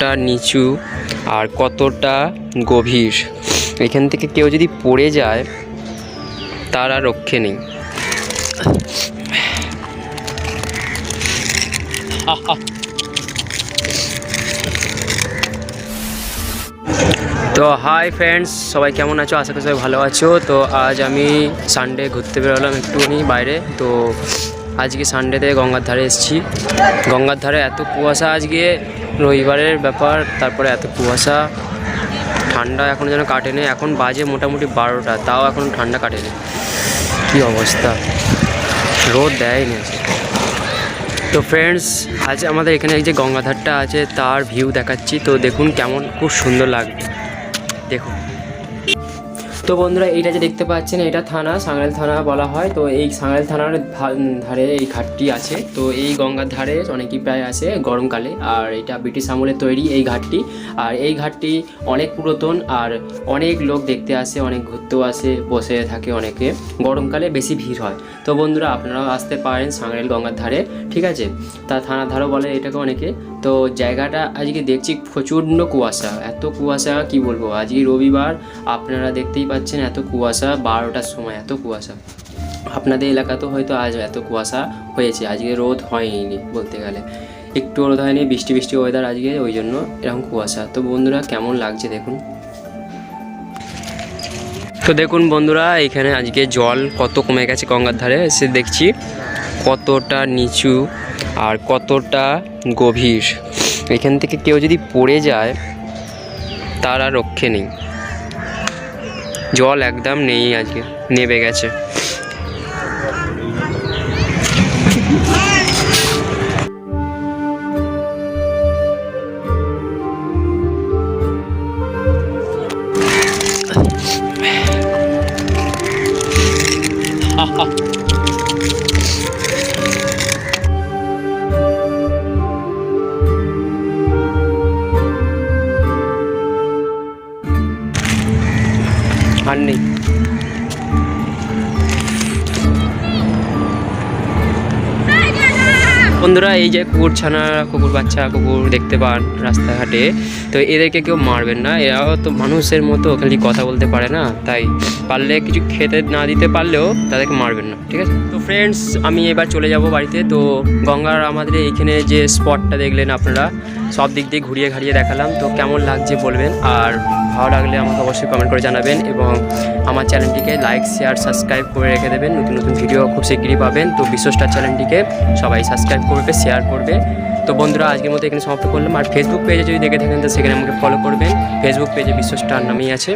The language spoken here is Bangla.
কতটা নিচু আর কতটা গভীর? এখান থেকে কেউ যদি পড়ে যায়, তার আর রক্ষে নেই। তো হাই ফ্রেন্ডস সবাই কেমন আছো? আশা করি সবাই ভালো আছো। তো আজ আমি সানডে ঘুরতে বেরোলাম একটুখানি বাইরে। তো আজকে সানডেতে গঙ্গার ধারে এসেছি। গঙ্গার ধারে এত কুয়াশা আজকে, রবিবারের ব্যাপার, তারপরে এত কুয়াশা। ঠান্ডা এখনও যেন কাটেনি, এখন বাজে মোটামুটি বারোটা, তাও এখন ঠান্ডা কাটেনি। কী অবস্থা? রোদ দেয়নি তো ফ্রেন্ডস আজ আমাদের এখানে যে গঙ্গাধারটা আছে, তার ভিউ দেখাচ্ছি। তো দেখুন কেমন, খুব সুন্দর লাগবে দেখুন। তো বন্ধুরা, এইটা যে দেখতে পাচ্ছেন, এটা থানা সাংড়াইল থানা বলা হয়। তো এই সাংড়াইল থানার ধারে এই ঘাটটি আছে। তো এই গঙ্গার ধারে অনেকেই প্রায় আসে গরমকালে। আর এটা ব্রিটিশ আমলে তৈরি এই ঘাটটি। আর এই ঘাটটি অনেক পুরাতন আর অনেক লোক দেখতে আসে, অনেক ঘুরতেও আসে, বসে থাকে অনেকে। গরমকালে বেশি ভিড় হয়। তো বন্ধুরা, আপনারাও আসতে পারেন সাংড়াইল গঙ্গার ধারে, ঠিক আছে? তা থানার ধারও বলে এটাকে অনেকে। তো জায়গাটা আজকে দেখছি প্রচণ্ড কুয়াশা। এত কুয়াশা, কি বলব? আজকে রবিবার, আপনারা দেখতেই পাচ্ছেন। এত কুয়াশা, বারোটার সময় এত কুয়াশা। আপনাদের এলাকাতেও হয়তো আজ এত কুয়াশা হয়েছে, আজকে রোদ হয়নি বলতে গেলে। একটু রোদ হয়নি, বৃষ্টি বৃষ্টি ওয়েদার আজকে, ওই জন্য এরকম কুয়াশা। তো বন্ধুরা, কেমন লাগছে দেখুন। তো দেখুন বন্ধুরা, এখানে আজকে জল কত কমে গেছে গঙ্গার ধারে এসে দেখছি কতটা নিচু আর কতটা গভীর। এখান থেকে কেউ যদি পড়ে যায়, তার আর রক্ষে নেই। জল একদম নেই আজকে নেবে গেছে। আর নেই। বন্ধুরা, এই যে কুকুর ছানা, কুকুর বাচ্চা, কুকুর দেখতে পান রাস্তাঘাটে, তো এদেরকে কেউ মারবেন না। এরাও তো মানুষের মতো, খালি কথা বলতে পারে না। তাই পারলে কিছু খেতে না দিতে পারলেও তাদেরকে মারবেন না, ঠিক আছে? তো ফ্রেন্ডস আমি এবার চলে যাব বাড়িতে। তো গঙ্গার আমাদের এইখানে যে স্পটটা দেখলেন আপনারা সব দিক দিয়ে ঘুরিয়ে ঘাড়িয়ে দেখালাম। তো কেমন লাগছে বলবেন। আর ভালো লাগলে আমাকে অবশ্যই কমেন্ট করে জানাবেন এবং আমার চ্যানেলটিকে লাইক শেয়ার সাবস্ক্রাইব করে রেখে দেবেন। নতুন নতুন ভিডিও খুব শিগগিরই পাবেন। তো বিশ্বস্টার চ্যানেলটিকে সবাই সাবস্ক্রাইব করবে শেয়ার করবে। তো বন্ধুরা, আজকের মতো এখানে সমাপ্ত করলাম। আর ফেসবুক পেজে যদি দেখে থাকেন, তো সেখানে আমাকে ফলো করবেন। ফেসবুক পেজে বিশ্বস্টার নামেই আছে।